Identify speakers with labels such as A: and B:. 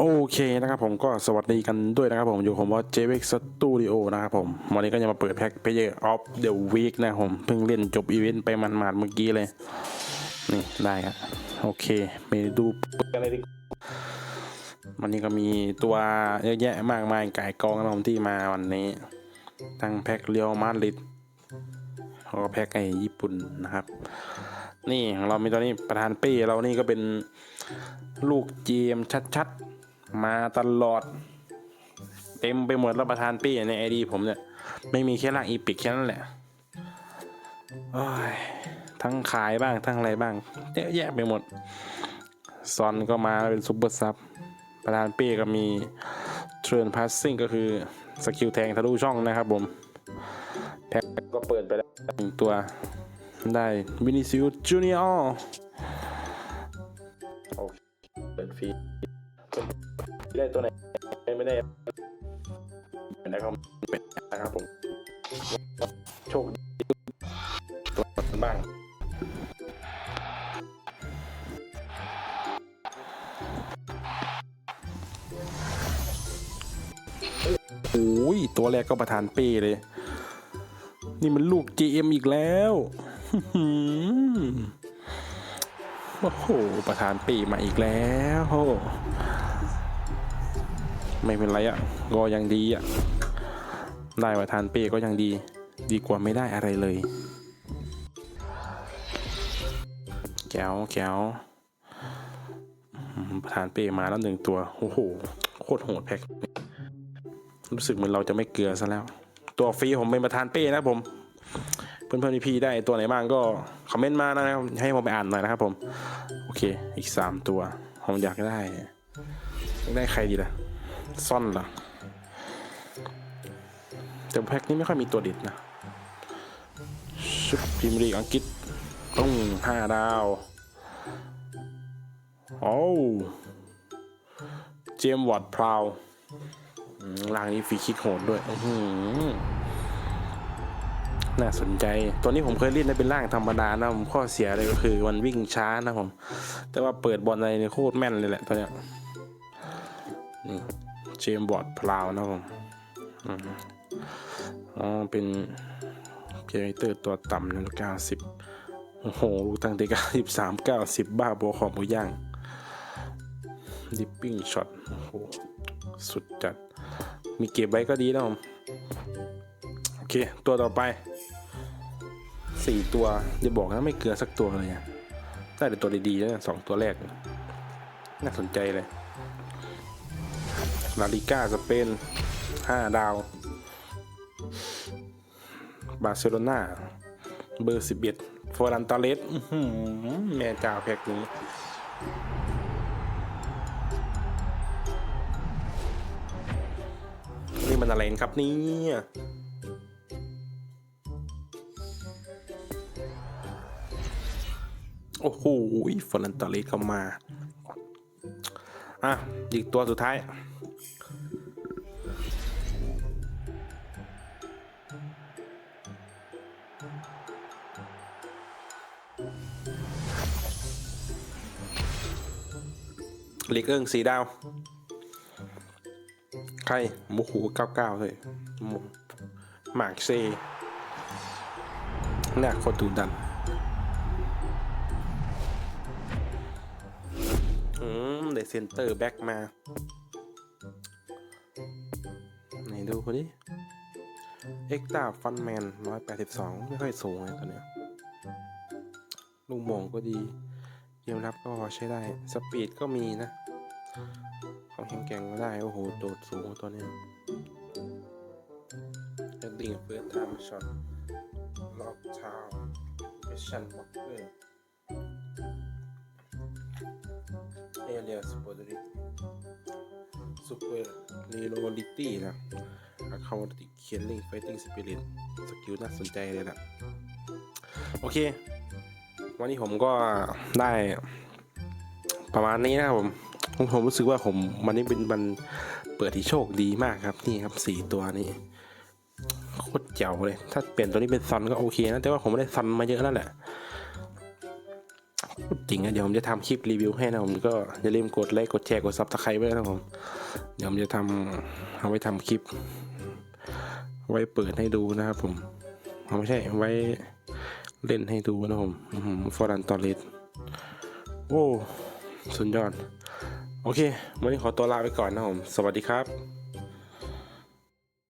A: โอเคนะครับผมก็สวัสดีกันด้วยนะครับผมอยู่ผมว่า j v x Studio นะครับผม วันนี้ก็จะมาเปิดแพ็ค Player of the Week นะผม เพิ่งเล่นจบอีเวนต์ไปมันๆเมื่อกี้เลย นี่ได้ครับโอเคไปดูกันเลยดีวันนี้ก็มีตัวเยอะแยะมากมายไก่กองนะผมที่มาวันนี้ ทั้งแพ็คเรียวมาดริดแล้วก็แพ็คไอ้ญี่ปุ่นนะครับ นี่ของเรามีตัวนี้ประธานเป้เรานี่ก็เป็นลูกเจมชัดๆ มาตลอด เต็มไปหมดแล้วประธานเป้ในไอดีผมเนี่ย ไม่มีแค่ร่างอีพิกแค่นั้นแหละทั้งขายบ้างทั้งอะไรบ้างเยอะแยะไปหมด ซอนก็มาเป็นซุปเปอร์ซับประธานเป้ก็มีเทรนพาสซิ่งก็คือสกิลแทงทะลุช่องนะครับผม แพ็คก็เปิดไปแล้วหนึ่งตัวได้วินิซิอุสจูเนียร์โอเคเปิดฟ รีได้ตัวไหนไม่ได้นะครับเป็นนะครับผมโชคดีตัวบ้างโอ้ยตัวแรกก็ประธานเป้เลย นี่มันลูก GM อีกแล้วโอ้โหประธานปีมาอีกแล้ว ไม่เป็นไรอะ่ะก็ยังดีอะ่ะได้ประธานเปีก็ยังดี ดีกว่าไม่ได้อะไรเลย แก้วแก้วประธานเป้มาแล้วหนึ่งตัวโอ้โหโคตรโหดแพ็ครู้สึกเหมือนเราจะไม่เกลือซะแล้ว ตัวฟรีผมเป็นประธานเป้นะผม เพื่อนๆพี่ๆได้ตัวไหนบ้างก็คอมเมนต์มานะครับให้ผมไปอ่านหน่อยนะครับผม โอเค อีกสามตัวผมอยากได้อยากได้ใครดีล่ะ ซ่อนเหรอแต่แพ็คนี้ไม่ค่อยมีตัวเด็ดนะชุดพรีเมียร์ลีกอังกฤษต้องห้าดาวโอ้เจมวอดพราวลางนี้ฟรีคิกโหดด้วยน่าสนใจ ตัวนี้ผมเคยเล่นได้เป็นร่างธรรมดานะผมข้อเสียเลยก็คือมันวิ่งช้านะผม แต่ว่าเปิดบอลอะไรเนี่ยโคตรแม่นเลยแหละตัวเนี้ยนี่ เจมบอร์ดพลาวนะผมอ๋อเป็นเพลเตอร์ตัวต่ำนะเก้าสิบโอ้โหลูกตั้งแต่เก้าสิบสามเก้าสิบบ้าบอของหมูย่างดิปปิ้งช็อตโอ้โหสุดจัด มีเก็บไว้ก็ดีนะผมโอเค ตัวต่อไปสี่ตัวจะบอกนะไม่เกลือสักตัวเลยอะได้แต่ตัวดีๆแล้วสองตัวแรก น่าสนใจเลย ลาลิก้าสเปนห้าดาว บาร์เซโลนาเบอร์สิบเอ็ดฟอรันตาเลสแม่จ่าแพ็กนี้ นี่มันอะไรครับนี่โอ้โหฟอรันตาเลสเข้ามา อะ อีกตัวสุดท้าย ลิกเอิงสีดาว ใครมูหูเก้าเก้าเลยหมมากเซหน้าคนดูดันอืมเดเซนเตอร์แบ็กมา ไหนดูคนนี้ เอ็กตาฟันแมนร้อยแปดสิบสองไม่ค่อยสูงเลยตัวเนี้ยลูกโมงก็ดีเกมรับก็พอใช้ได้ สปีดก็มีนะของแข็งแกร่งก็ได้ โอ้โห โดดสูงตัวเนี้ยเฮดดิ้งเฟิร์สไทม์ช็อตล็อกเท้าเอชั่นบ็อกเกอร์เอเลียสโปรดิซูเปอร์เรโลลิตี้นะ อะคาวติเคียนลิงไฟติ้งสปิริตสกิลน่าสนใจเลยนะโอเค วันนี้ผมก็ได้ประมาณนี้นะครับผมผมผมรู้สึกว่าผมวันนี้เป็นมันเปิดที่โชคดีมากครับนี่ครับสี่ตัวนี้โคตรเจ๋วเลย ถ้าเปลี่ยนตัวนี้เป็นซันก็โอเคนะ แต่ว่าผมไม่ได้ซันมาเยอะนั่นแหละจริงนะเดี๋ยวผมจะทำคลิปรีวิวให้นะผมก็อย่าลืมกดไลค์กดแชร์กดซับสไครต์ไว้นะผมเดี๋ยวผมจะทำเอาไว้ทำคลิป ไว้เปิดให้ดูนะครับผมไม่ใช่ไว้เล่นให้ดูนะผมฟอรันตอเลสโอ้สุดยอด โอเค วันนี้ขอตัวลาไปก่อนนะผม สวัสดีครับ